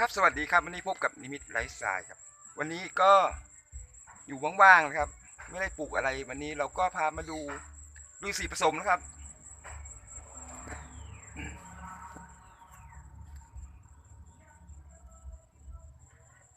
ครับสวัสดีครับวันนี้พบกับนิมิตไลฟ์สไตล์ครับ วันนี้ก็อยู่ว่างๆนะครับ ไม่ได้ปลูกอะไรวันนี้เราก็พามาดูดูสีผสมนะครับ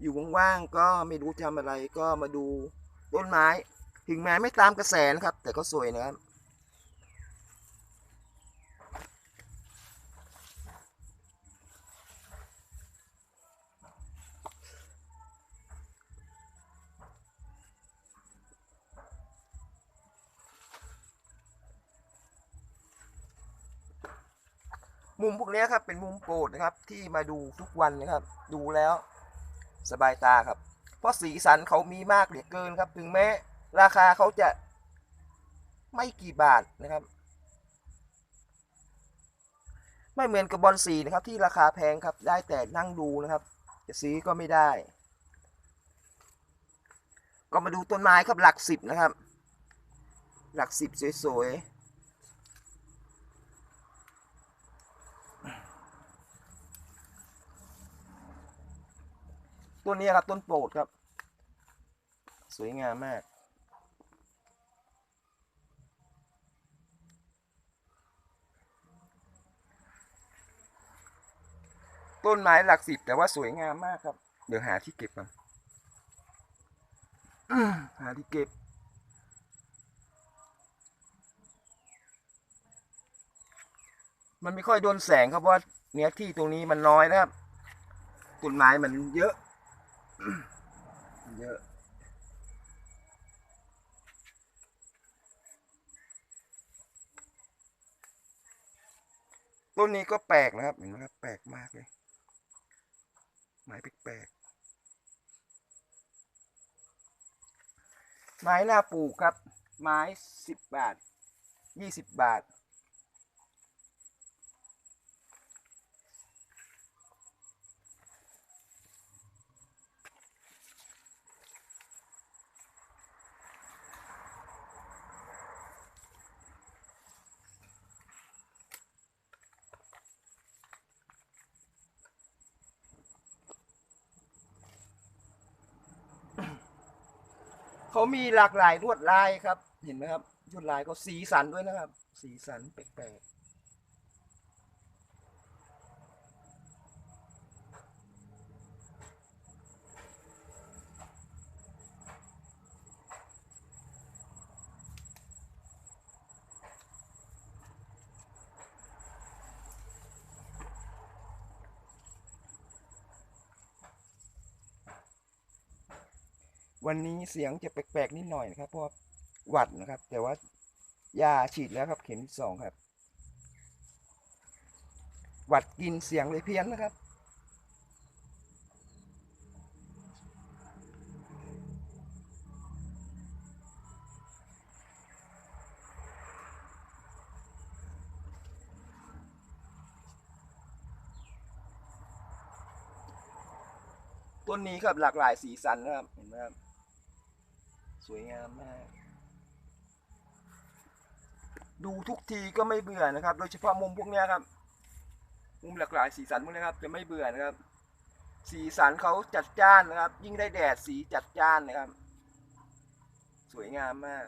อยู่ว่างๆก็ไม่รู้จะทำอะไรก็มาดูต้นไม้ ถึงแม้ไม่ตามกระแสนะครับ แต่ก็สวยนะครับ มุมพวกนี้ครับเป็นมุมโปรดนะครับที่มาดูทุกวันนะครับ ดูแล้วสบายตาครับ เพราะสีสันเขามีมากเหลือเกินครับ ถึงแม้ราคาเขาจะไม่กี่บาทนะครับ ไม่เหมือนกับบอลสีนะครับที่ราคาแพงครับได้แต่นั่งดูนะครับ จะซื้อก็ไม่ได้ ก็มาดูต้นไม้ครับหลักสิบนะครับ หลักสิบสวยๆ ต้นนี้ครับ ต้นโปรดครับ สวยงามมาก ต้นไม้หลักสิบแต่ว่าสวยงามมากครับ เดี๋ยวหาที่เก็บก่อนหาที่เก็บมันไม่ค่อยโดนแสงครับเพราะว่าเนื้อที่ตรงนี้มันน้อยนะครับต้นไม้มันเยอะ เยอะต้นนี้ก็แปลกนะครับ เห็นไหมครับ แปลกมากเลย ไม้แปลกไม้หน้าปลูกครับ ไม้สิบบาทยี่สิบบาท เขามีหลากหลายลวดลายครับ เห็นไหมครับลวดลายก็สีสันด้วยนะครับ สีสันแปลกๆ วันนี้เสียงจะแปลกๆนิดหน่อยนะครับ เพราะหวัดนะครับ แต่ว่ายาฉีดแล้วครับ เข็มที่สองครับ หวัดกินเสียงเลยเพี้ยนนะครับ ต้นนี้ครับหลากหลายสีสันนะครับเห็นไหมครับ สวยงามมาก ดูทุกทีก็ไม่เบื่อนะครับ โดยเฉพาะมุมพวกนี้ครับ มุมหลากหลายสีสันพวกนี้ครับจะไม่เบื่อนะครับ สีสันเขาจัดจ้านนะครับ ยิ่งได้แดดสีจัดจ้านนะครับ สวยงามมาก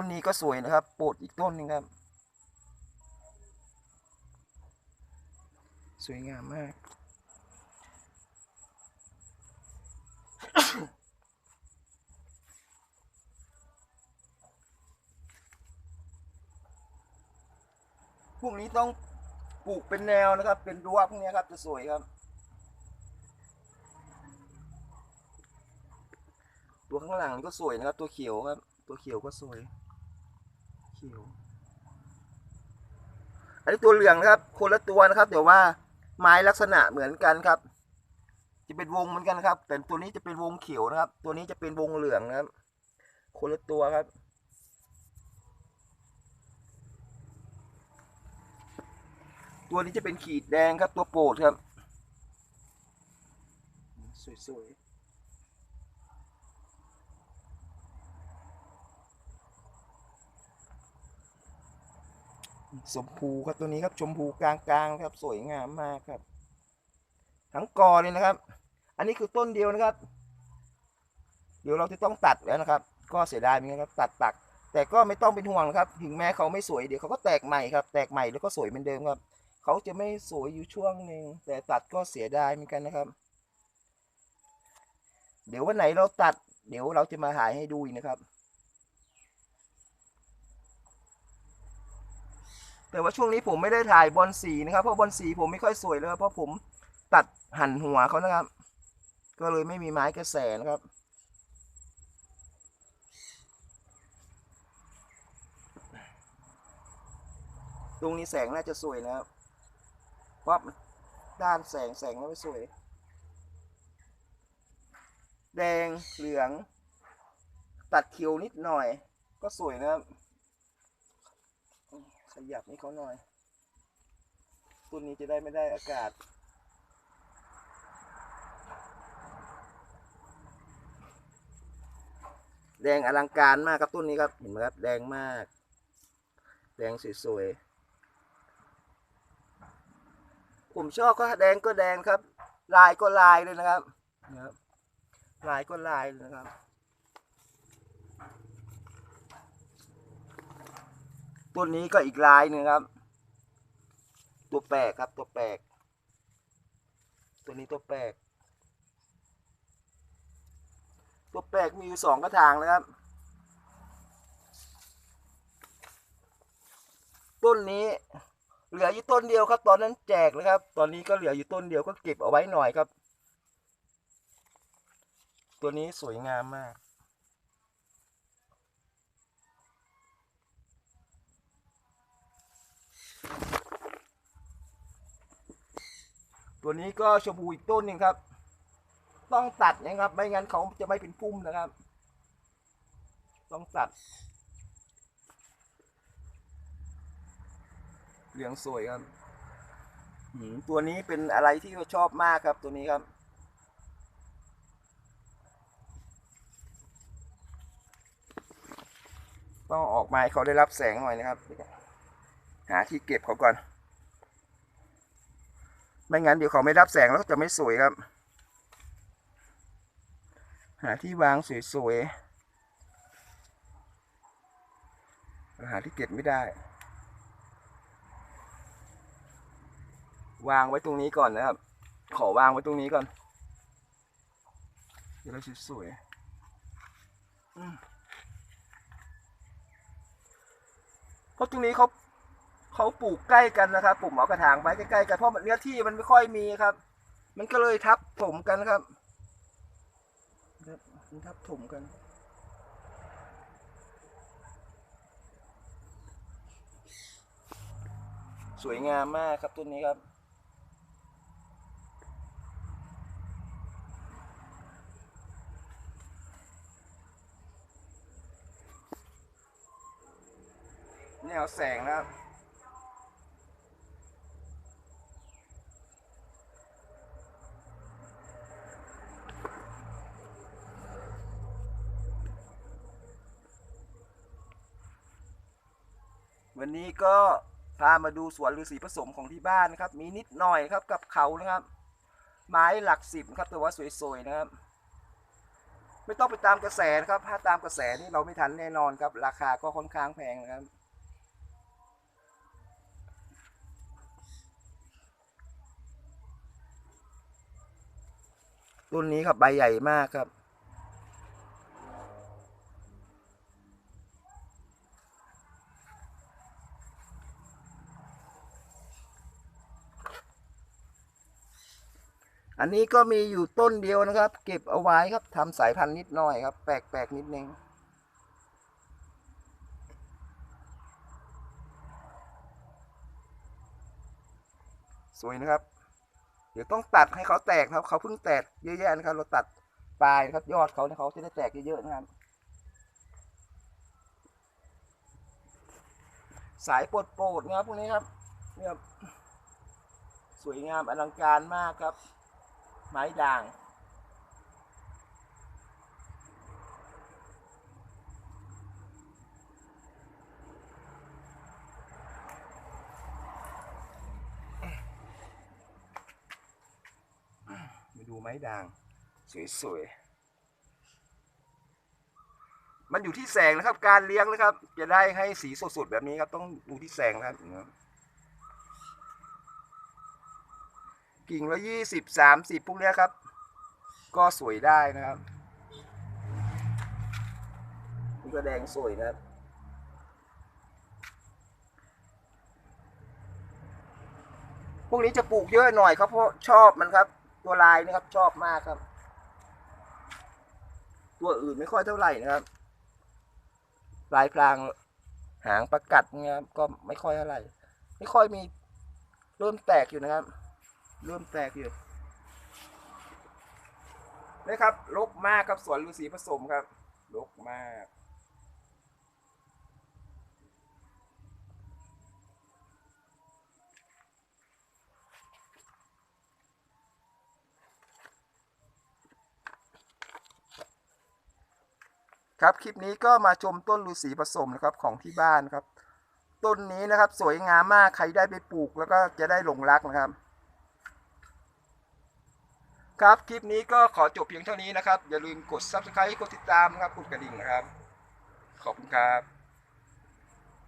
ต้นนี้ก็สวยนะครับ โปรดอีกต้นหนึงครับ สวยงามมากพวกนี้ต้องปลูกเป็นแนวนะครับ เป็นรั้วพวกนี้ครับ จะสวยครับ ตัวข้างหลังก็สวยนะครับ ตัวเขียวครับ ตัวเขียวก็สวย เขียว อันนี้ตัวเหลืองนะครับ คนละตัวนะครับ เดี๋ยวว่าไม้ลักษณะเหมือนกันครับ จะเป็นวงเหมือนกันครับ แต่ตัวนี้จะเป็นวงเขียวนะครับ ตัวนี้จะเป็นวงเหลืองนะครับ คนละตัวครับตัวนี้จะเป็นขีดแดงครับตัวโปรดครับ สวยๆ สมพูครับตัวนี้ครับชมพูกลางๆครับ สวยงามมากครับ ทั้งกอเลยนะครับ อันนี้คือต้นเดียวนะครับ เดี๋ยวเราจะต้องตัดแล้วนะครับ ก็เสียดายเหมือนกันครับ ตัดตัก แต่ก็ไม่ต้องเป็นห่วงนะครับ ถึงแม้เขาไม่สวยเดี๋ยวเขาก็แตกใหม่ครับ แตกใหม่แล้วก็สวยเหมือนเดิมครับ เขาจะไม่สวยอยู่ช่วงหนึ่งแต่ตัดก็เสียดายเหมือนกันนะครับ เดี๋ยววันไหนเราตัด เดี๋ยวเราจะมาหายให้ดูอีกนะครับ แต่ว่าช่วงนี้ผมไม่ได้ถ่ายบอลสีนะครับ เพราะบอลสีผมไม่ค่อยสวยเลยเพราะผมตัดหั่นหัวเขานะครับ ก็เลยไม่มีไม้กระแสนะครับ ตรงนี้แสงน่าจะสวยนะครับเพราะด้านแสงแสงแล้วไม่สวย แดงเหลือง ตัดเขียวนิดหน่อย ก็สวยนะครับ ขยับให้เขาหน่อยต้นนี้จะได้ไม่ได้อากาศ แดงอลังการมากครับต้นนี้ครับ เห็นไหมครับ แดงมาก แดงสวยๆ ผมชอบก็แดงก็แดงครับ ลายก็ลายเลยนะครับนะครับลายก็ลายเลยนะครับ ต้นนี้ก็อีกลายหนึ่งครับ ตัวแปลกครับตัวแปลก ตัวนี้ตัวแปลก ตัวแปลกมีอยู่สองกระถางนะครับ ต้นนี้เหลืออยู่ต้นเดียวครับ ตอนนั้นแจกเลยครับ ตอนนี้ก็เหลืออยู่ต้นเดียวก็เก็บเอาไว้หน่อยครับ ตัวนี้สวยงามมาก ตัวนี้ก็ชมพูอีกต้นหนึ่งครับ ต้องตัดนะครับ ไม่งั้นเขาจะไม่เป็นพุ่มนะครับ ต้องตัด เหลืองสวยครับหืมตัวนี้เป็นอะไรที่เขาชอบมากครับตัวนี้ครับ ต้องออกมาให้เขาได้รับแสงหน่อยนะครับ หาที่เก็บเขาก่อน ไม่งั้นเดี๋ยวเขาไม่รับแสงแล้วจะไม่สวยครับ หาที่วางสวยๆหาที่เก็บไม่ได้ วางไว้ตรงนี้ก่อนนะครับ ขอวางไว้ตรงนี้ก่อนเดี๋ยวเราสวยๆเพราะตรงนี้เขา เขาปลูกใกล้กันนะครับปลุมอกระถางไว้ใกล้ๆกันเพราะเนื้อที่มันไม่ค่อยมีครับ มันก็เลยทับถมกันครับทับมันทับถมกันสวยงามมากครับต้นนี้ครับ แนวแสงนะครับ วันนี้ก็พามาดูสวนฤาษีผสมของที่บ้านนะครับ มีนิดหน่อยครับกับเขานะครับ ไม้หลักสิบครับแต่ว่าสวยๆนะครับ ไม่ต้องไปตามกระแสนะครับ ถ้าตามกระแสนี่เราไม่ทันแน่นอนครับ ราคาก็ค่อนข้างแพงนะครับต้นนี้ครับใบใหญ่มากครับ อันนี้ก็มีอยู่ต้นเดียวนะครับ เก็บเอาไว้ครับทำสายพันธุ์นิดหน่อยครับ แปลกๆนิดนึงสวยนะครับ เดี๋ยวต้องตัดให้เขาแตกครับ เขาเพิ่งแตกเยอะแยะนะครับ เราตัดปลายครับยอดเขาเนี่ยเขาจะได้แตกเยอะๆนะครับ สายโปรดๆนะครับพวกนี้ครับเนี่ยครับสวยงามอลังการมากครับ ไม้ด่าง มาดูไม้ด่าง สวยๆมันอยู่ที่แสงนะครับ การเลี้ยงนะครับ จะได้ให้สีสดๆแบบนี้ครับ ต้องดูที่แสงนะครับ กิ่งละยี่สิบสามสิบพวกเนี้ยครับ ก็สวยได้นะครับนี่ก็แดงสวยนะครับพวกนี้จะปลูกเยอะหน่อยครับเพราะชอบมันครับ ตัวลายนะครับชอบมากครับ ตัวอื่นไม่ค่อยเท่าไหร่นะครับ ลายพรางหางประกัดเงี้ยครับก็ไม่ค่อยเท่าไหร่ ไม่ค่อยมีเริ่มแตกอยู่นะครับ เริ่มแตกอยู่นะครับรกมากครับสวนฤาษีผสมครับรกมากครับคลิปนี้ก็มาชมต้นฤาษีผสมนะครับของที่บ้านครับ ต้นนี้นะครับสวยงามมากใครได้ไปปลูกแล้วก็จะได้หลงรักนะครับ ครับ คลิปนี้ก็ขอจบเพียงเท่านี้นะครับ อย่าลืมกด subscribe กดติดตามนะครับกดกระดิ่งนะครับ ขอบคุณครับ